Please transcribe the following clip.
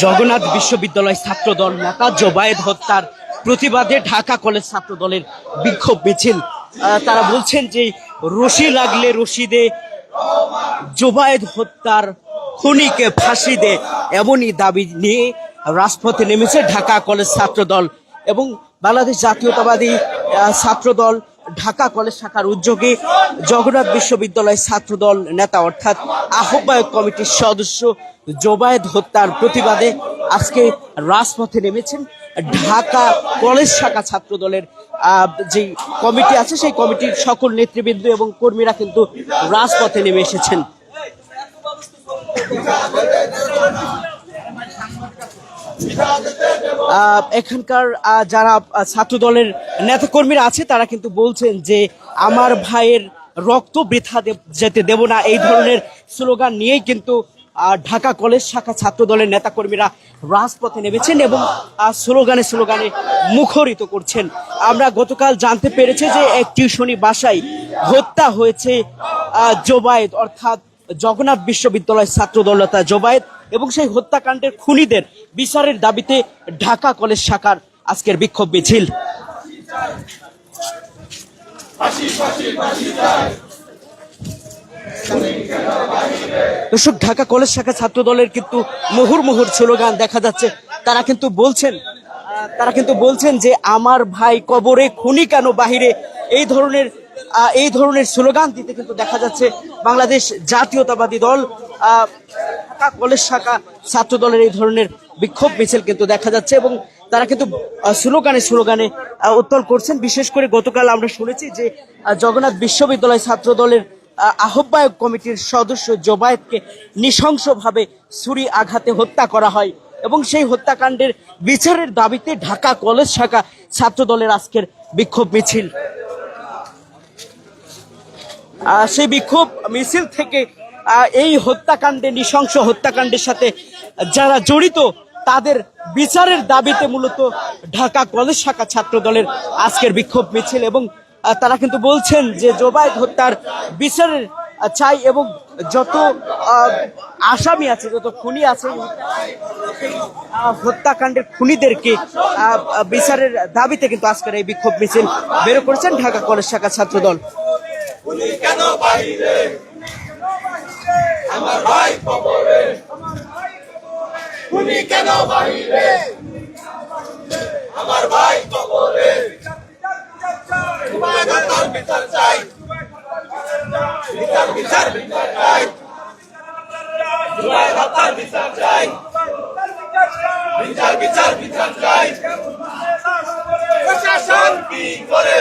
জগন্নাথ বিশ্ববিদ্যালয় ছাত্রদল নেতা জোবায়েদ হত্যার প্রতিবাদে ঢাকা কলেজ ছাত্রদলের বিক্ষোভ মিছিল। তারা বলছেন যে রশি লাগলে রশি দে জোবায়েদ হত্যার খুনিকে ফাঁসি দে এমনই দাবি নিয়ে রাজপথে নেমেছে ঢাকা কলেজ ছাত্রদল এবং বাংলাদেশ জাতীয়তাবাদী ছাত্রদল ঢাকা কলেজ শাখার উদ্যোগে জগন্নাথ বিশ্ববিদ্যালয় ছাত্রদল নেতা অর্থাৎ আহ্বায়ক কমিটির সদস্য জোবায়েদ হত্যার প্রতিবাদে আজকে রাজপথে নেমেছেন ঢাকা কলেজ শাখা ছাত্রদলের যে কমিটি আছে, সেই কমিটির সকল নেতৃবৃন্দ এবং কর্মীরা কিন্তু রাজপথে নেমে এসেছেন। এখানকার যারা ছাত্র দলের নেতাকর্মীরা আছে, তারা কিন্তু বলছেন যে আমার ভাইয়ের রক্ত বৃথা যেতে দেব না। এই ধরনের স্লোগান নিয়েই কিন্তু ঢাকা কলেজ শাখা ছাত্র দলের নেতাকর্মীরা রাজপথে নেমেছেন এবং স্লোগানে স্লোগানে মুখরিত করছেন। আমরা গতকাল জানতে পেরেছি যে এক টিউশনি বাসায় হত্যা হয়েছে জোবায়েদ, অর্থাৎ জগন্নাথ বিশ্ববিদ্যালয় ছাত্র দলতা জোবায়েদ এবং সেই হত্যাকাণ্ডের খুনিদের বিচারের দাবিতে ঢাকা কলেজ শাখার আজকের বিক্ষোভ মিছিল। দর্শক, ঢাকা কলেজ শাখা ছাত্র দলের কিন্তু মুহুর মুহুর স্লোগান দেখা যাচ্ছে। তারা কিন্তু বলছেন তারা কিন্তু বলছেন যে, আমার ভাই কবরে খুনি কেন বাহিরে? এই ধরনের এই ধরনের স্লোগান দিতে কিন্তু দেখা যাচ্ছে বাংলাদেশ জাতীয়তাবাদী দল ঢাকা কলেজ শাখা ছাত্র দলের এই ধরনের বিক্ষোভ মিছিল কিন্তু দেখা যাচ্ছে এবং তারা কিন্তু স্লোগানে স্লোগানে উত্তল করছেন। বিশেষ করে গতকাল আমরা শুনেছি যে জগন্নাথ বিশ্ববিদ্যালয় ছাত্র দলের আহ, আহ্বায়ক কমিটির সদস্য জোবায়েতকে নৃশংসভাবে ছুরি আঘাতে হত্যা করা হয় এবং সেই হত্যাকাণ্ডের বিচারের দাবিতে ঢাকা কলেজ শাখা ছাত্র দলের আজকের বিক্ষোভ মিছিল। সেই বিক্ষোভ মিছিল থেকে এই হত্যাকাণ্ডে, নৃশংস হত্যাকাণ্ডের সাথে যারা জড়িত, তাদের বিচারের দাবিতে মূলত ঢাকা কলেজ শাখা ছাত্র দলের আজকের বিক্ষোভ মিছিল এবং তারা কিন্তু বলছেন যে জোবায়েদ হত্যার বিচারের চাই এবং যত আসামি আছে, যত খুনি আছে হত্যাকাণ্ডের খুনিদেরকে বিচারের দাবিতে কিন্তু আজকের এই বিক্ষোভ মিছিল বের করেছেন ঢাকা কলেজ শাখা ছাত্র খুনি কেন বাহিরে? আমার ভাই কবরে। খুনি কেন বাহিরে? আমার ভাই কবরে। তোমার তার বিচার চাই। বিচার বিচার বিচার চাই। তোমার তার বিচার চাই। বিচার বিচার বিচার চাই। প্রশাসন কি করে?